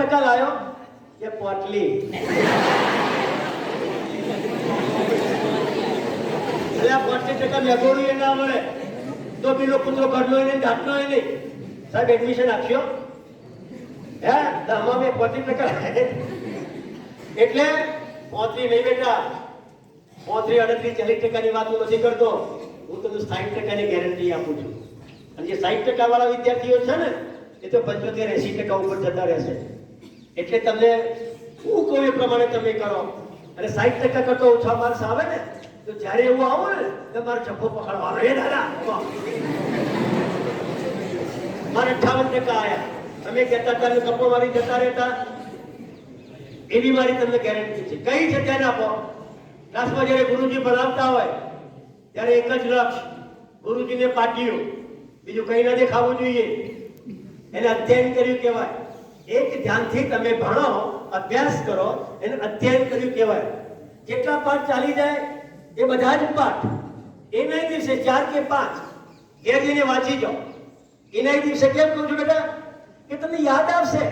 ટકા લાયો કે પોટલી. એટલે આ પોટલી ટકા મેઘોડી એ ના મળે. તો પેલો કૂતરો ઘરનો નહીં ઘાટનો નહીં. સાહેબ એડમિશન આપશો હે? આમાં મેં પોટલી ટકા એટલે પોતરી નહીં બેટા. પોતરી અડત્રીસ ચાલીસ ટકાની વાત હું નથી કરતો. હું તમને સાઠ ટકાની ગેરંટી આપું છું. અને જે સાઠ ટકા વાળા વિદ્યાર્થીઓ છે ને, એ તો પંચોતેર એસી ટકા ઉપર જતા રહેશે. એટલે તમને હું કહું એ પ્રમાણે તમે કરો. અને સાઠ ટકા કરતો ઓછા માર્ક્સ આવે ને, તો જ્યારે એવું આવો ને, તો મારે જબ્બો પકડવાનો એ દાદા મારે અઠાવન ટકા આવ્યા તમે કહેતા હતા ગપ્પો મારી જતા રહેતા. એવી મારી તમને ગેરંટી છે. કઈ છે ધ્યાન આપો. ક્લાસમાં જ્યારે ગુરુજી ભણાવતા હોય, ત્યારે એક જ લક્ષ, ગુરુજીને પાટિયું. બીજું કઈ ના દેખાવું જોઈએ. એને અધ્યયન કર્યું કહેવાય. એક ધ્યાનથી તમે ભણો, અભ્યાસ કરો, એને અધ્યયન કર્યું કહેવાય. કેટલા પાઠ ચાલી જાય, એ બધા જ પાઠ. એના દિવસે ચાર કે પાંચ ઘેર જઈને વાંચી જાઓ. એના દિવસે કેમ કહું છું બેટા? કે તમને યાદ આવશે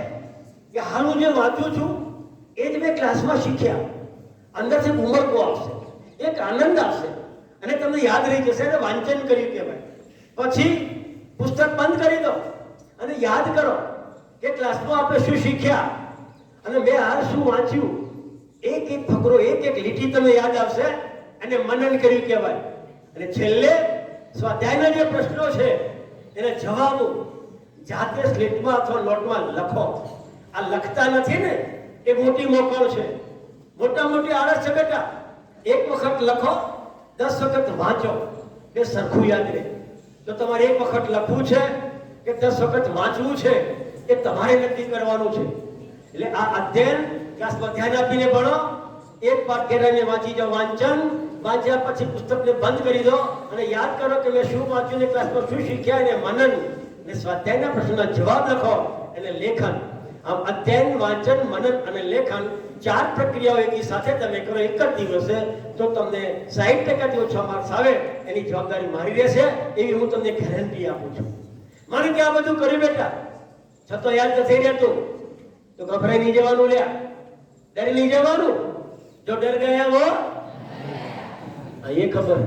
કે હાલ હું જે વાંચું છું, એ જ મેં ક્લાસમાં શીખ્યા. અંદરથી ઉમરકો આવશે, એક આનંદ આવશે, અને તમને યાદ રહી જશે અને વાંચન કર્યું કહેવાય. પછી પુસ્તક બંધ કરી દો અને યાદ કરો. કે ક્લાસમાં આપણે શું શીખ્યા? અને મેં હાલ શું વાંચ્યું? એક એક ફકરો, એક એક લીટી તમને યાદ આવશે. અને મનન કર્યું કહેવાય. અને છેલ્લે સ્વાધ્યાયના જે પ્રશ્નો છે, એના જવાબો જાતે સ્લેટમાં અથવા નોટમાં લખો. આ લખતા નથી ને, એ મોટી મોકળ છે. મોટા મોટી આળસ છે બેટા. એક વખત લખો, દસ વખત વાંચો. એ સરખું યાદ રહે. તો તમારે એક વખત લખવું છે કે દસ વખત વાંચવું છે? એ તમારે નક્કી કરવાનું છે. એટલે આ અધ્યયન ક્લાસમાં ધ્યાન આપીને ભણો. એક પાઠ ઘેરાઈને વાંચી જાઓ વાંચન. વાંચ્યા પછી પુસ્તકને બંધ કરી દો અને યાદ કરો કે મેં શું વાંચ્યું ને ક્લાસમાં શું શીખ્યા અને મનન. અને સ્વાધ્યાયના પ્રશ્નના જવાબ લખો એટલે લેખન. આમ અધ્યયન, વાંચન, મનન અને લેખન ચાર પ્રક્રિયાઓ એકી સાથે તમે કરો. એક જ દિવસે તો તમને સાહીઠ જે ઓછા માર્ક્સ આવે, એની જવાબદારી મારી રહેશે. એવી હું તમને ગેરંટી આપું છું. મારે કે આ બધું કર્યું બેટા? છતાં યાદ નથી રહેતું. તો ગભરાઈ નહીં જવાનું લ્યા. ડરી નહીં જવાનું? જો ડર ગયા હો? એ ખબર.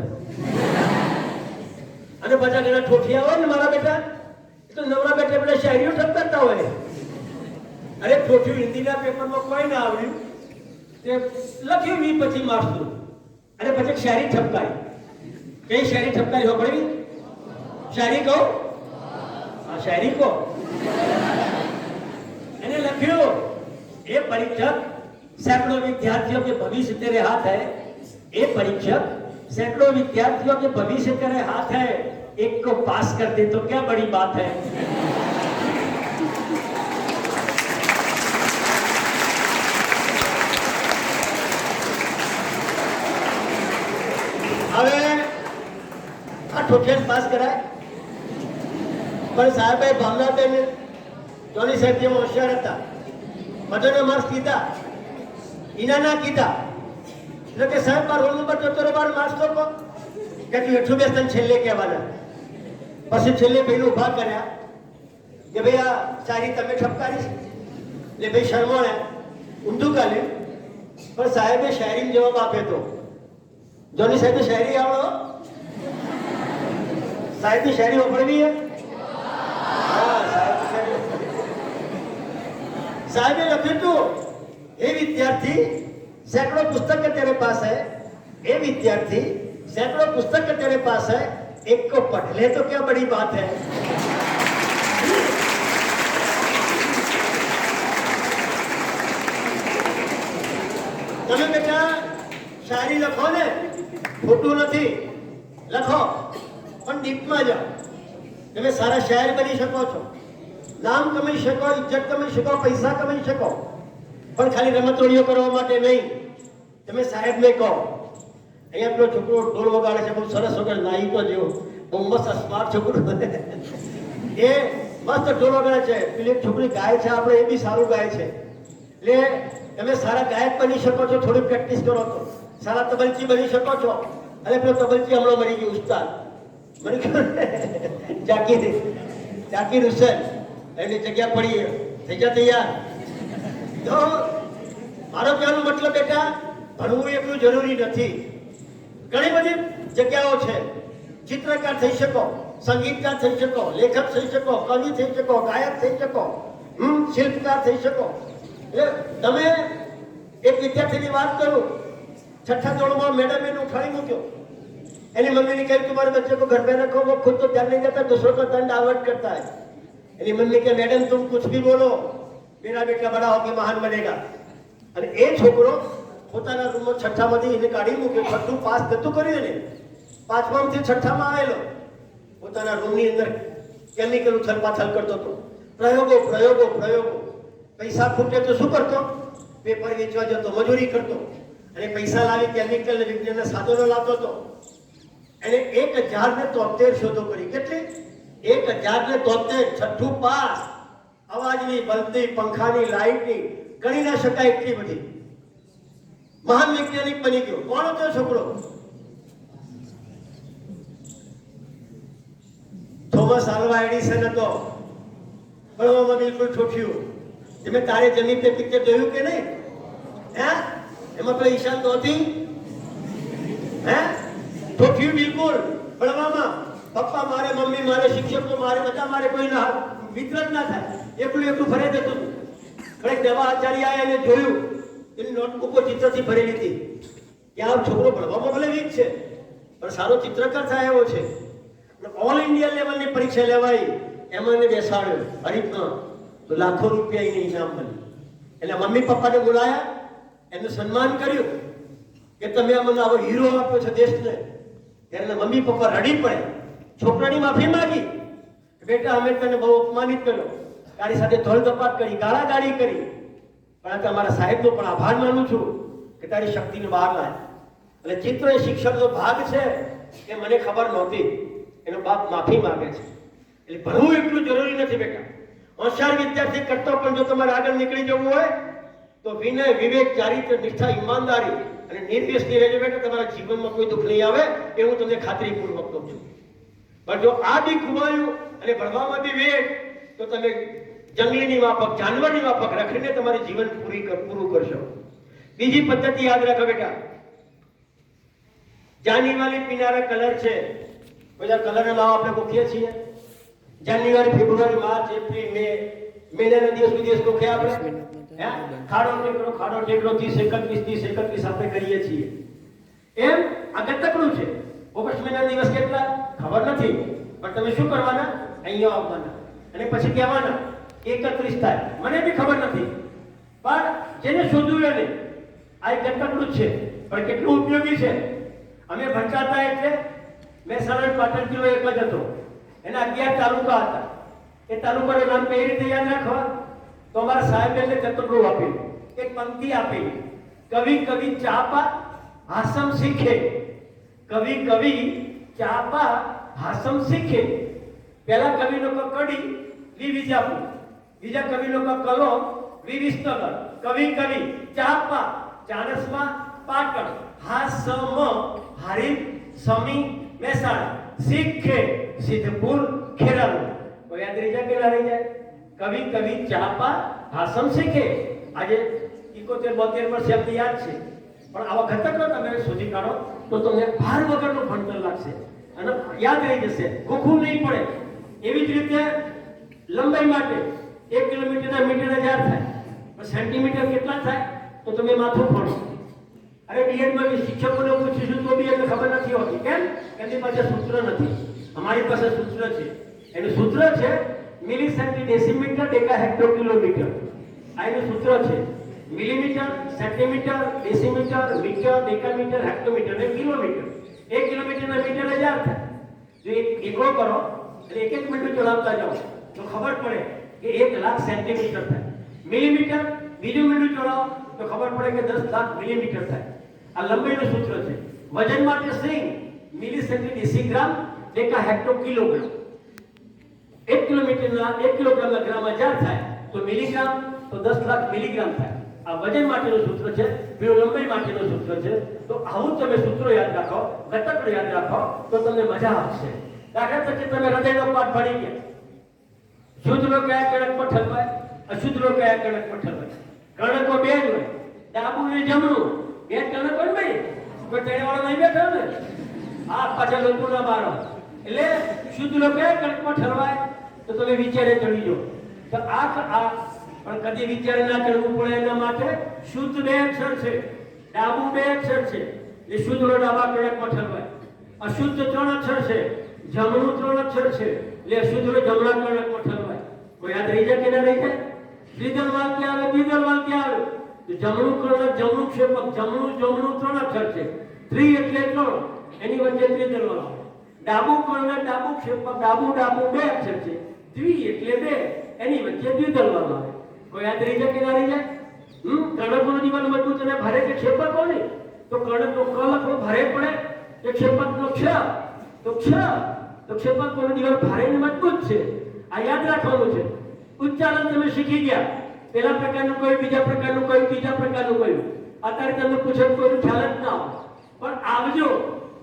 અને બધા ઘણા ઠોઠિયા હોય ને મારા બેટા તો નવરા બેટા બધા શાયરીઓ ઠપકતા હોય. અરે ઠોઠિયું હિન્દીના પેપરમાં કોઈ ના આવ્યું તે લખ્યું વી પછી માર્ક્સનું અને પછી શાયરી ઠપકારી કઈ શાયરી ઠપકારી હોપડવી શાયરી કહો? હા, શાયરી કહો. એને લખ્યું એ પરીક્ષક सैकड़ों विद्यार्थियों के भविष्य तेरे हाथ है ये परीक्षक सैकड़ों विद्यार्थियों के भविष्य तेरे हाथ है एक को पास कर दे तो क्या बड़ी बात है હવે આ ઠોઠિયાને પાસ કરાય પણ સાહેબભાઈ ભાવનાબેન જોની સાહેબ જેમ હોશિયાર હતા. બધાને માર્ક્સ કીધા. ઈના ના કીધા. એટલે કે સાહેબ બાર રોલ નંબર રે બાર માર્ક્સ તો કે. હેઠું બેસ તને છેલ્લે કહેવાના. પછી છેલ્લે ભાઈને ઊભા કર્યા કે ભાઈ, આ સારી તમે ઠપકારી છે. એટલે ભાઈ શરમાણે ઊંધું કાલે પણ સાહેબે શાયરી જવાબ આપ્યો તો. જોની સાહેબ શાયરી આવડો સાહેબની શાયરી વાપરવી साहब ने लखे तो हे विद्यार्थी सैकड़ों पुस्तक के तेरे पास है हे विद्यार्थी सैकड़ों पुस्तक के तेरे पास है एक को पढ़ ले तो क्या बड़ी बात है તમે બેટા શાયરી લખો ને ખોટું નથી લખો પણ ડીપમાં જાઓ તમે સારા શાયર બની શકો છો નામ કમાઈ શકો, ઇજ્જત કમાઈ શકો, પૈસા કમાઈ શકો. પણ ખાલી રમતોડીઓ કરવા માટે નહીં. તમે સાહેબને કહો, અહીંયા પેલો છોકરો ઢોલ વગાડે છે, બહુ સરસ વગર નાઈ તો જેવો. બહુ મસ્ત સ્માર્ટ છોકરો. એ મસ્ત ઢોલ વગાડે છે. પેલી છોકરી ગાય છે, આપણે એ બી સારું ગાય છે. એટલે તમે સારા ગાયક બની શકો છો, થોડી પ્રેક્ટિસ કરો તો. સારા તબલચી બની શકો છો. અને પેલો તબલચી હમણાં મરી ગયું, ઉસ્તાદ. મરી ગયું જાકીર જાકીર હુસેન. એની જગ્યા પડી થઈ ગયા તૈયાર. તો મારો કહેવાનો મતલબ બેટા, ભણવું એટલું જરૂરી નથી. ઘણી બધી જગ્યાઓ છે. ચિત્રકાર થઈ શકો, સંગીતકાર થઈ શકો, લેખક થઈ શકો, કવિ થઈ શકો, ગાયક થઈ શકો, હમ, શિલ્પકાર થઈ શકો. એટલે તમે એક વિદ્યાર્થીની વાત કરું, છઠ્ઠા ધોરણમાં મેડમ એને ઉઠાડી મૂક્યો. એની મમ્મીને કહ્યું તમારે બચ્ચે કો ઘર પે રખો ખુદ તો ધ્યાન નહીં દેતા, દૂસરો કો દંડ આવટ કરતા હૈ એની મમ્મી કે મેડમ, તું કુછ ભી બોલો. મેરા બેટા બડા હોકે મહાન બનેગા. અને એ છોકરો પોતાના રૂમનો છઠ્ઠામાંથી એને કાઢી મૂક્યો. છઠ્ઠું પાસ નતું કર્યું એને. પાંચમામાંથી છઠ્ઠામાં આવેલો. પોતાના રૂમની અંદર કેમિકલ ઉથલપાથલ કરતો હતો. પ્રયોગો પ્રયોગો પ્રયોગો. પૈસા ખૂટે તો શું કરતો? પેપર વેચવા જતો, મજૂરી કરતો. અને પૈસા લાવી કેમિકલ વિજ્ઞાનના સાધનો લાવતો હતો. એને એક હજાર ને તોતેર શોધો કરી કેટલી? એક હજાર ને તોતેર, છઠ્ઠું પાસ. અવાજની બનતી પંખાની લાઈટની ગણી ના શકાય એટલી બધી. મહાન વૈજ્ઞાનિક બની ગયો. કોણ હતો એ છોકરો? થોમસ આલ્વા એડિસન હતો. ભણવામાં બિલકુલ ઠોઠ્યું. તમે તારે જમીન પે પિક્ચર જોયું કે નહીં? હે? એમાં પેલા ઈશાન નહોતી હે? ઠોઠ્યું બિલકુલ ભણવામાં. પપ્પા મારે, મમ્મી મારે, શિક્ષકો મારે, બધા મારે કોઈ ના મિત્ર જ ના થાય. એકલું એકલું ભરે જતું. પણ એક નવા આચાર્ય આવ્યા એને જોયું એની નોટબુકો ચિત્રથી ભરેલી હતી. કે આ છોકરો ભણવામાં ભલે વીક છે, પણ સારો ચિત્રકાર થાય એવો છે. ઓલ ઇન્ડિયા લેવલની પરીક્ષા લેવાઈ. એમાં એને બેસાડ્યો હરીફમાં તો લાખો રૂપિયા એને ઇનામ મળ્યું એટલે મમ્મી પપ્પાને બોલાયા એનું સન્માન કર્યું કે તમે અમને આવો હીરો આપ્યો છે દેશને. ત્યારે મમ્મી પપ્પા રડી પડે. છોકરાની માફી માંગી. બેટા, અમે તને બહુ અપમાનિત કર્યો. તારી સાથે ધોળ ધપાટ કરી, ગાળાગાળી કરી. પણ આ તમારા સાહેબનો પણ આભાર માનું છું કે તારી શક્તિને બહાર લાય એટલે ચિત્ર એ શિક્ષણનો ભાગ છે એ મને ખબર નહોતી. એનો બાપ માફી માંગે છે. એટલે ભણવું એટલું જરૂરી નથી બેટા. હોશિયાર વિદ્યાર્થી કરતો પણ જો તમારે આગળ નીકળી જવું હોય, તો વિનય, વિવેક, ચારિત્ર, નિષ્ઠા, ઈમાનદારી અને નિર્વ્યસની રહેજો બેટા. તમારા જીવનમાં કોઈ દુઃખ નહીં આવે એ હું તમને ખાતરીપૂર્વક કહું છું. પણ જો આ બી ખુમાયું અને ભણવામાં બી વેગ તો તમે જંગલીની માફક જાનવરની માફક રાખીને તમારી જીવન પૂરી પૂરું કરશો. બીજી પદ્ધતિ યાદ રાખો બેટા. જાન્યુઆરી પીનારા કલર છે. બધા કલર નામ આપણે ગોખીએ છીએ. January February March April May. મહિનાના દિવસ વિદેશ ગોખ્યા આપણે? ખાડો ટેકરો ખાડો ટેકરો ત્રીસ એકત્રીસ ત્રીસ એકત્રીસ આપણે કરીએ છીએ. એમ આ ગતકડું છે. ઓગસ્ટ મહિના દિવસ કેટલા? ખબર નથી. પણ તમે શું કરવાના? અહીંયા આવવાના. અને પછી કહેવાના, એકત્રીસ થાય. મને બી ખબર નથી. પણ જેને શોધવું એને, આ એક ગતકડું જ છે. પણ કેટલું ઉપયોગી છે. અમે ભટકાતા એટલે મેં સરળ પાટણ જિલ્લો એક જ હતો. એના અગિયાર તાલુકા હતા. એ તાલુકાનું નામ કઈ રીતે યાદ રાખવા? તો અમારા સાહેબ એટલે ચતુર્ભુજ આપ્યું. એક પંક્તિ આપેલી. કવિ કવિ ચાપા હાસમ શીખે. કવિ કવિ ચાપા હાસમ શીખે. પહેલા કવિ લોકો કડી વી બીજા કવિ લોકો કલો વી વિસનગર. કવિ કવિ, ચાપા, ચાણસમાં, પાટણ. હાસમ હારીમ સમી, મહેસાણા. શીખે સિદ્ધપુર, ખેરાલુ. કોઈ યાદ રહી જાય કે રહી જાય. કવિ કવિ, ચાપા હાસમ શીખે. આજે ઇકોતેર બોતેર પર શબ્દ યાદ છે. પણ આવા ઘટકનો તમે શોધી કાઢો, તો તમને ભાર વગરનું ભણતર લાગશે. અને યાદ રહી જશે. ભૂખું નહીં પડે. એવી જ રીતે લંબાઈ માટે એક કિલોમીટરના મીટર હજાર થાય. સેન્ટીમીટર કેટલા થાય? તો તમે માથું ફોડો. અરે બીએડમાં બી શિક્ષકોને પૂછીશું તો બી એમને ખબર નથી હોતી. કેમ? એમની પાસે સૂત્ર નથી. અમારી પાસે સૂત્ર છે. એનું સૂત્ર છે milli centi decimetre deca hecto kilometre આ એનું સૂત્ર છે millimetre, centimetre, decimetre, metre, decametre, hectometre અને કિલોમીટર. એક કિલોમીટરના મીટર હજાર થાય જો એક એકડો કરો એટલે એક એક મિનિટ ચલાવતા જાઓ તો ખબર પડે કે એક લાખ સેન્ટીમીટર થાય મિલીમીટર બીજું મિનિટ ચલાવો તો ખબર પડે કે દસ લાખ મિલીમીટર થાય આ લંબાઈનું સૂત્ર છે વજન માટે સિંગ મિલી સેન્ટી ડેસીગ્રામ ડેકા હેક્ટો કિલોગ્રામ એક કિલોમીટરના એક કિલોગ્રામના ગ્રામ હજાર થાય તો મિલીગ્રામ તો દસ લાખ મિલીગ્રામ થાય આ વજન માટેનું સૂત્ર છે બીજું માટેનું સૂત્ર છે. તો આવું તમે સૂત્રો યાદ રાખો ઘટકો યાદ રાખો, તો તમને મજા આવશે. દાખલા તરીકે તમે હૃદયનો પાઠ ભણી ગયા. શુદ્ધ લો કયા કણક પર ઠલવાય? અશુદ્ધ લો કયા કણક પર ઠલવાય? કણકો બે જ હોય. ડાબુ ને જમણું. બે કણક હોય ભાઈ કોઈ ટેણવાળો નહીં બેઠો ને? આ પાછળ લોકો ના મારો. એટલે શુદ્ધ રોગ કયા કણક કણકમાં ઠરવાય તો તમે વિચારે ચડી જાઓ. તો આ પણ કદી વિચાર ના ચડવું પડે એના માટે શુદ્ધ બે અક્ષર છે. ડાબુ બે અક્ષર છે. એ શુદ્ધ નો ડાબા કણકમાં ઠરવાય અશુદ્ધ ત્રણ અક્ષર છે. જમણું ત્રણ અક્ષર છે. એટલે અશુદ્ધ નો જમણા કણકમાં ઠરવાય કોઈ યાદ રહી જાય કે ના રહી જાય? દ્વિદલ વાક્ય આવે, દ્વિદલ વાક્ય આવે. તો જમણું કર્ણ જમણું ક્ષેપક, જમણું જમણું ત્રણ અક્ષર છે. ત્રી એટલે ત્રણ. એની વચ્ચે ત્રિદલ વાળો ડાબુ કર્ણ ડાબુ ક્ષેપક, ડાબુ ડાબુ બે અક્ષર છે. દ્વિ એટલે બે. એની વચ્ચે દ્વિદલ વાળો આવે. કોઈ યાદ રહી જાય કે ના રહી જાય હમ? કર્ણકોનો જીવન મજબૂત અને ભારે કે ક્ષેપક હોય ને, તો કર્ણકનો ક લખવો ભારે પડે કે ક્ષેપકનો ક્ષ તો ક્ષ તો ક્ષેપકનો જીવન ભારે ને મજબૂત છે. આ યાદ રાખવાનું છે. ઉચ્ચારણ તમે શીખી ગયા. પેલા પ્રકારનું કોઈ બીજા પ્રકારનું કયું ત્રીજા પ્રકારનું કયું અત્યારે તમને પૂછે કોઈ ખ્યાલ જ ના પણ આવજો.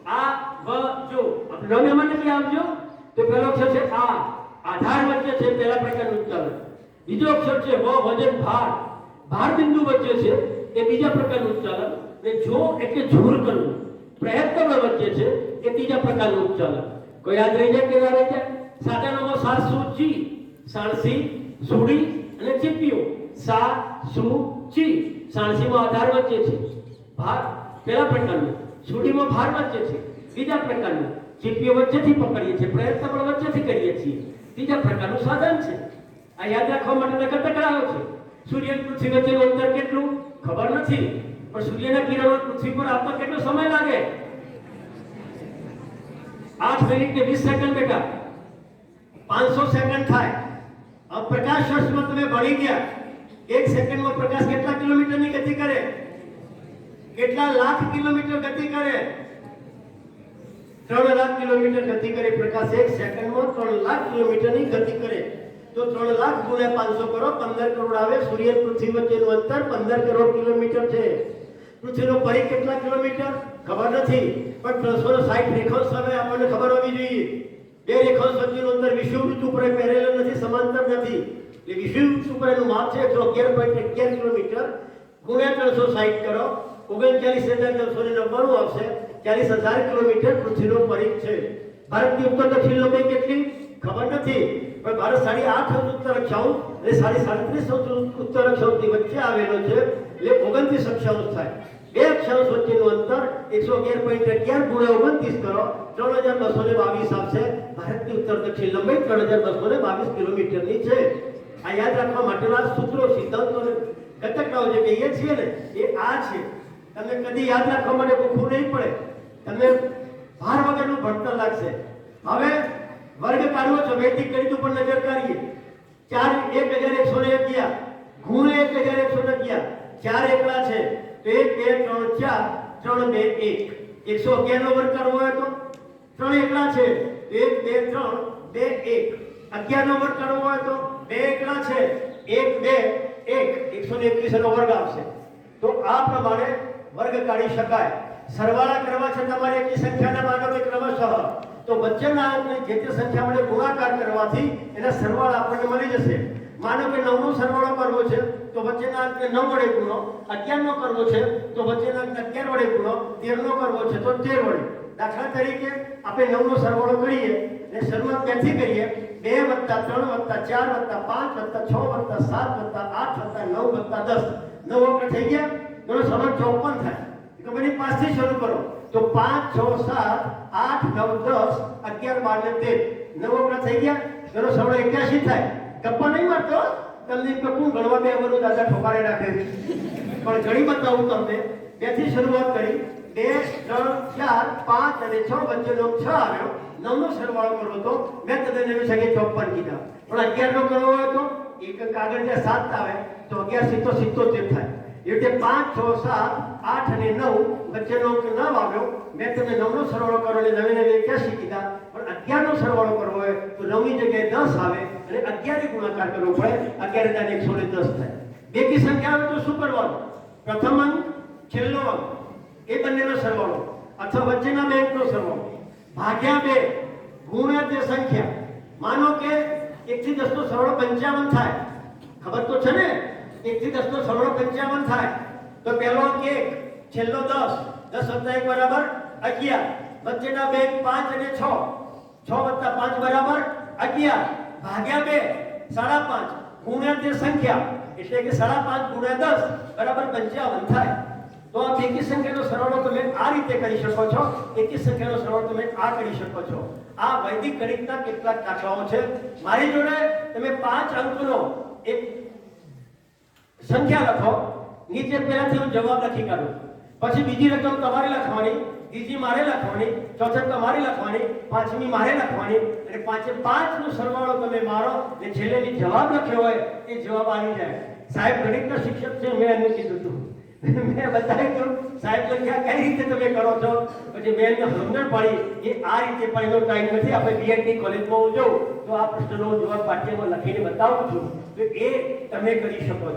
આ વ જો. આપણે મને આવજો. તો પેલો છે આ. આધાર વચ્ચે છે પેલા પ્રકારનું ઉચ્ચારણ. બીજો અક્ષર છે વ વજન ભાર. ભાર બિંદુ વચ્ચે છે, એ બીજા પ્રકારનું ઉચ્ચારણ. ને જો એટલે જોર કરવું. પ્રયત્ન વચ્ચે છે, એ ત્રીજા પ્રકારનું ઉચ્ચારણ. કોઈ યાદ રહી જાય કે ના રહી જાય? સાધનોમાં સા સુ ચી? સાણસી, સુડી અને ચીપીઓ સા, સુ, ચી. સાણસીમાં આધાર વચ્ચે છે. ભાર પેલા પ્રકારનું. સુડીમાં ભાર વચ્ચે છે. બીજા પ્રકારનું. ચીપીઓ વચ્ચેથી પકડીએ છીએ. પ્રયત્ન વચ્ચેથી કરીએ છીએ. ત્રીજા પ્રકારનું સાધન છે. આ યાદ રાખવા માટે નકર ટકરાવો છે. સૂર્ય પૃથ્વી વચ્ચેનું અંતર કેટલું? ખબર નથી. પણ સૂર્યના કિરણો પૃથ્વી પર આવતા કેટલો સમય લાગે? આઠ મિનિટ ને વીસ સેકન્ડ બેટા. પાંચસો સેકન્ડ થાય. આ પ્રકાશ વર્ષમાં તમે ભણી ગયા. એક સેકન્ડમાં પ્રકાશ કેટલા કિલોમીટરની ગતિ કરે? કેટલા લાખ કિલોમીટર ગતિ કરે? ત્રણ લાખ કિલોમીટર ગતિ કરે. પ્રકાશ એક સેકન્ડમાં ત્રણ લાખ કિલોમીટરની ગતિ કરે. તો ત્રણ લાખ ગુણ્યા પાંચસો કરો, પંદર કરોડ આવે, સૂર્ય પૃથ્વી વચ્ચેનું અંતર પંદર કરોડ કિલોમીટર છે. પૃથ્વીનો પરિઘ કેટલા કિલોમીટર? ખબર નથી, પણ ત્રણસો સાઠ રેખાંશ સામે આપણને ખબર હોવી જોઈએ. બે રેખાંશ વચ્ચેનું અંતર વિષુવવૃત્ત ઉપર પહેરેલું નથી, સમાંતર નથી. એટલે વિષુવવૃત્ત ઉપર એનું માપ છે એકસો અગિયાર પોઈન્ટ અગિયાર કિલોમીટર. ગુણ્યા ત્રણસો સાઠ કરો, ઓગણચાલીસ હજાર ત્રણસો ને નવ્વાણું આવશે. ચાલીસ હજાર કિલોમીટર પૃથ્વીનો પરિઘ છે. ભારતની ઉત્તર દક્ષિણ લંબાઈ કેટલી? ખબર નથી. પણ મારે સાડી આઠ ઉત્તર અક્ષાંશ અને સાડી સાડત્રીસ ઉત્તર અક્ષાંશની વચ્ચે આવેલો છે. એટલે ઓગણત્રીસ અક્ષાંશ થાય. બે અક્ષાંશ વચ્ચેનું અંતર એકસો અગિયાર પોઈન્ટ અગિયાર ગુણ્યા ઓગણત્રીસ કરો. ત્રણ હજાર બસો ને બાવીસ આવશે. ભારતની ઉત્તર દક્ષિણ લંબાઈ ત્રણ હજાર બસો ને બાવીસ કિલોમીટરની છે. આ યાદ રાખવા માટેના સૂત્રો, સિદ્ધાંતો અને ઘટકડાઓ જે કહીએ છીએ ને, એ આ છે. તમને કદી યાદ રાખવા માટે ભૂખું નહીં પડે. તમને ભાર વગરનું ભણતર લાગશે. હવે વર્ગ કાઢવો છો વૈદિક ગણિત ઉપર નજર કરીએ ચાર એક હજાર એકસો ને અગિયાર. ગુણ એક હજાર એકસો ને અગિયાર. ચાર એકલા છે, તો એક, બે, ત્રણ, ચાર, ત્રણ, બે, એક. એકસો અગિયાર નો વર્ગ કાઢવો હોય તો? ત્રણ એકલા છે, તો એક, બે, ત્રણ, બે, એક. અગિયાર નો વર્ગ કાઢવો હોય તો? બે એકલા છે, એક, બે, એક. એકસો ને એકવીસ નો વર્ગ આવશે. તો આ પ્રમાણે વર્ગ કાઢી શકાય. સરવાળા કરવા છે તમારે એકની સંખ્યાના માનો કે ક્રમશઃ. તો વચ્ચેના અંકને જે તે સંખ્યા વડે ગુણાકાર કરવાથી એના સરવાળા આપણને મળી જશે. માનો કે નવનો સરવાળો કરવો છે, તો વચ્ચેના અંકને નવ વડે ગુણો. અગિયારનો કરવો છે, તો વચ્ચેના અંકને અગિયાર વડે ગુણો. તેરનો કરવો છે, તો તેર વડે. દાખલા તરીકે આપણે નવનો સરવાળો કરીએ અને શરૂઆત ક્યાંથી કરીએ? બે વત્તા ત્રણ વત્તા ચાર વત્તા પાંચ વત્તા છ વત્તા સાત વત્તા આઠ વત્તા નવ વત્તા દસ. નવ અંક થઈ ગયા? એનો સરળ ચોપન થાય. તો પાસથી શરૂ કરો. તો પાંચ, છ, સાત, આઠ, નવ, દસ, અગિયાર, બાર ને તેર. નવ અંક થઈ ગયા. એનો સરળ એક્યાસી થાય. ગપ્પા નહીં મારતો. તમને એમ ગણવા બે વરું દાદા ઠોકારે છે. પણ ઘણી બતાવું તમને. બેથી શરૂઆત કરી. બે, ત્રણ, ચાર, પાંચ અને છ વચ્ચેનો છ આવ્યો. નવનો સરવાળો કરવો તો મેં તમને નવી સંખ્યા ચોપન કીધા. પણ અગિયાર નો કરવો હોય તો એક કાગળ જ્યાં સાત આવે, તો અગિયાર સિત્તો સિત્તોતેર થાય. એ રીતે પાંચ છ સાત આઠ અને નવ વચ્ચેનો અંક ન વાવ્યો મેં તમને નવનો સરવાળો કરો એટલે નવી નવી એક્યાસી કીધા. પણ અગિયારનો સરવાળો કરવો હોય તો નવની જગ્યાએ દસ આવે અને અગિયારે ગુણાકાર કરવો પડે. અગિયાર હજાર એકસો ને દસ થાય. બેકી સંખ્યા આવે તો શું કરવાનું? પ્રથમ અંક, છેલ્લો અંક. એ બંનેનો સરવાળો. અથવા વચ્ચેના બે અંકનો સરવાળો. ભાગ્યા બે ગુણ્યા તે સંખ્યા. માનો કે એક થી દસ નો સરવાળો પંચાવન થાય. ખબર તો છે ને? એક થી દસ નો સરવાળો પંચાવન થાય. તો પહેલો અંક એક, છેલ્લો દસ દસ વત્તા એક બરાબર અગિયાર. વચ્ચેના બે પાંચ અને છ. છ વત્તા પાંચ બરાબર અગિયાર. ભાગ્યા બે, સાડા પાંચ. ગુણ્યા તે સંખ્યા, એટલે કે સાડા પાંચ ગુણ્યા દસ, બરાબર પંચાવન થાય. તો આ એકી સંખ્યાનો સરવાળો તમે આ રીતે કરી શકો છો. એકી સંખ્યાનો સરવાળો તમે આ કરી શકો છો. આ વૈદિક ગણિતના કેટલાક દાખલાઓ છે. મારી જોડે તમે પાંચ અંકનો એક સંખ્યા લખો. નીચે પહેલાથી હું જવાબ લખી કાઢું. પછી બીજી રકમ તમારે લખવાની, ત્રીજી મારે લખવાની, ચોથે તમારે લખવાની, પાંચમી મારે લખવાની અને પાંચે પાંચ નો સરવાળો તમે મારો. ને છેલ્લે જે જવાબ લખ્યો હોય, એ જવાબ આવી જાય. સાહેબ, ગણિતના શિક્ષક છે, મેં એને કીધું હતું મેં બતાવી દઉં સાહેબ લખ્યા કઈ રીતે તમે કરો છો? પછી મેં એમને સમજણ પાડી એ આ રીતે પણ એનો ટાઈમ નથી. આપણે બીએડની કોલેજમાં હું જાઉં, તો આ પ્રશ્નનો જવાબ પાઠ્યમાં લખીને બતાવું છું. તો એ તમે કરી શકો છો.